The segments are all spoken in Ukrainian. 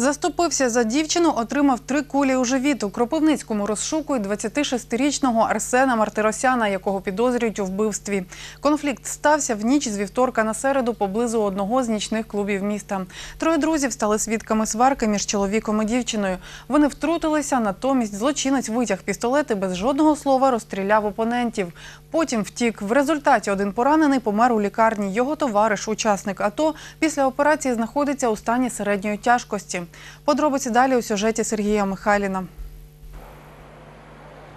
Заступився за дівчину, отримав три кулі у живіт. У Кропивницькому розшукують 26-річного Арсена Мартиросяна, якого підозрюють у вбивстві. Конфлікт стався в ніч з вівторка на середу поблизу одного з нічних клубів міста. Троє друзів стали свідками сварки між чоловіком і дівчиною. Вони втрутилися, натомість злочинець витяг пістолет і без жодного слова розстріляв опонентів. Потім втік. В результаті один поранений помер у лікарні. Його товариш, учасник АТО, після операції знаходиться у стані середньої тяжкості. Подробиці далі у сюжеті Сергія Михайліна.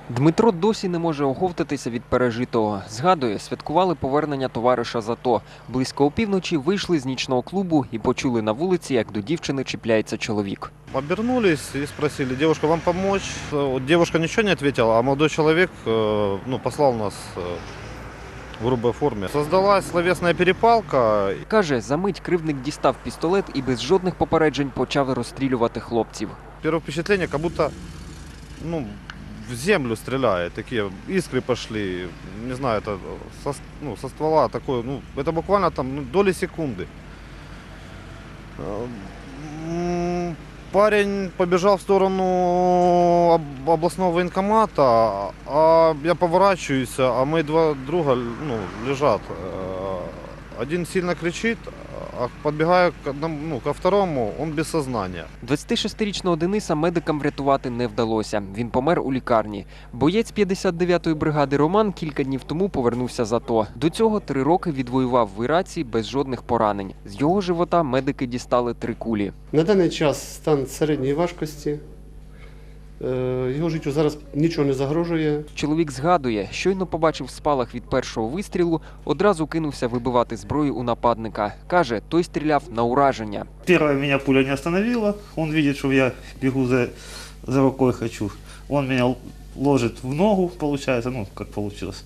Дмитро досі не може оговтатися від пережитого. Згадує, святкували повернення товариша з АТО. Близько опівночі вийшли з нічного клубу і почули на вулиці, як до дівчини чіпляється чоловік. Обернулись и спросили, девушка, вам помочь? Э, вот Девушка ничего не ответила, а молодой человек э, ну, послал нас э, в грубой форме. Создалась словесная перепалка. Каже, за мить кривдник дістав пістолет і без жодних попереджень почав розстрілювати хлопців. Первое впечатление, как будто ну, в землю стреляет. Такие искры пошли. Не знаю, это со, с- ну, со ствола такое. Ну, это буквально там ну, доли секунды. Парень побежал в сторону обласного военкомата, а я поворачиваюсь, а мои два друга ну, лежат. Э, Один сильно кричит, а подбігаю к одному, ну, ко второму, он без сознания. 26-річного Дениса медикам врятувати не вдалося. Він помер у лікарні. Боєць 59-ї бригади Роман кілька днів тому повернувся з АТО. До цього три роки відвоював в Іраці без жодних поранень. З його живота медики дістали три кулі. На даний час стан середньої важкості. Е, Його життю зараз нічого не загрожує. Чоловік згадує, щойно побачив спалах від першого вистрілу, одразу кинувся вибивати зброю у нападника. Каже, той стріляв на ураження. Первая меня пуля не остановила. Он видит, что я бегу за, за рукой хочу. Он меня л- ложит в ногу, получается, ну, как получилось.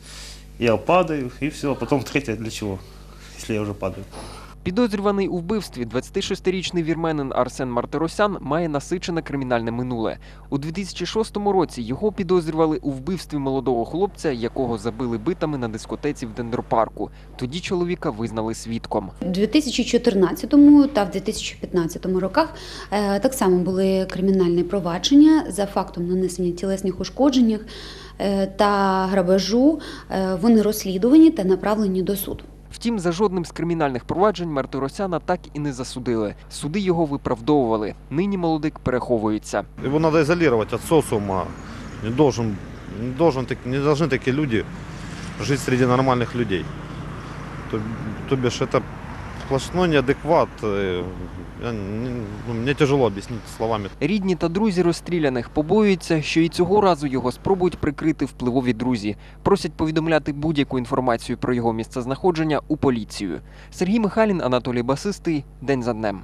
Я падаю, и все. Потом третья для чего, если я уже падаю. Підозрюваний у вбивстві 26-річний вірменин Арсен Мартиросян має насичене кримінальне минуле. У 2006 році його підозрювали у вбивстві молодого хлопця, якого забили битами на дискотеці в Дендропарку. Тоді чоловіка визнали свідком. У 2014 та в 2015 роках е, так само були кримінальні провадження за фактом нанесення тілесних ушкоджень е, та грабежу. Е, Вони розслідувані та направлені до суду. Втім, за жодним з кримінальних проваджень Мартиросяна так і не засудили. Суди його виправдовували. Нині молодик переховується. Его надо изолировать от социума. Не, должен, не, должен, так- не должны такие люди жить среди нормальных людей. То, то бишь это сплошной неадекват. э, я ну, мне тяжело об'яснити словами. Рідні та друзі розстріляних побоюються, що і цього разу його спробують прикрити впливові друзі. Просять повідомляти будь-яку інформацію про його місцезнаходження у поліцію. Сергій Михайлін, Анатолій Басистий. День за днем.